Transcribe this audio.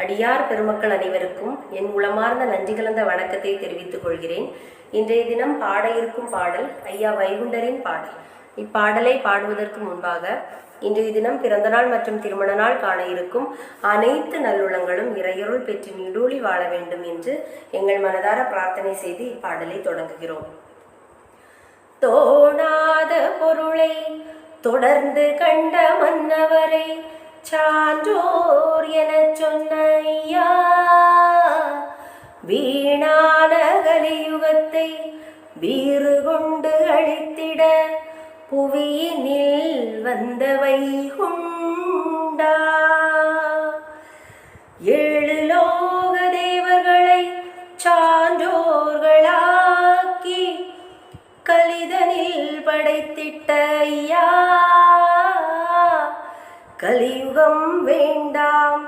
அடியார் பெருமக்கள் அனைவருக்கும் என் உளமார்ந்த நன்றி கலந்த வணக்கத்தை தெரிவித்துக் கொள்கிறேன். இன்றைய தினம் பாட இருக்கும் பாடல் ஐயா வைகுண்டரின் பாடல். இப்பாடலை பாடுவதற்கு முன்பாக இன்றைய தினம் பிறந்தநாள் மற்றும் திருமண நாள் காண இருக்கும் அனைத்து நல்லுளங்களும் இறையருள் பெற்று நீடூழி வாழ வேண்டும் என்று எங்கள் மனதார பிரார்த்தனை செய்து இப்பாடலை தொடங்குகிறோம். தோணாத பொருளை தொடர்ந்து கண்ட மன்னவரை சான்றோர் எனச் ஞான கலியுகத்தை வீறு கொண்டு அழித்திட புவியினில் வந்த வைகுண்டா ஏழு லோக தேவர்களை சான்றோர்களாக்கி கலிதனில் படைத்திட்ட ஐயா. கலியுகம் வேண்டாம்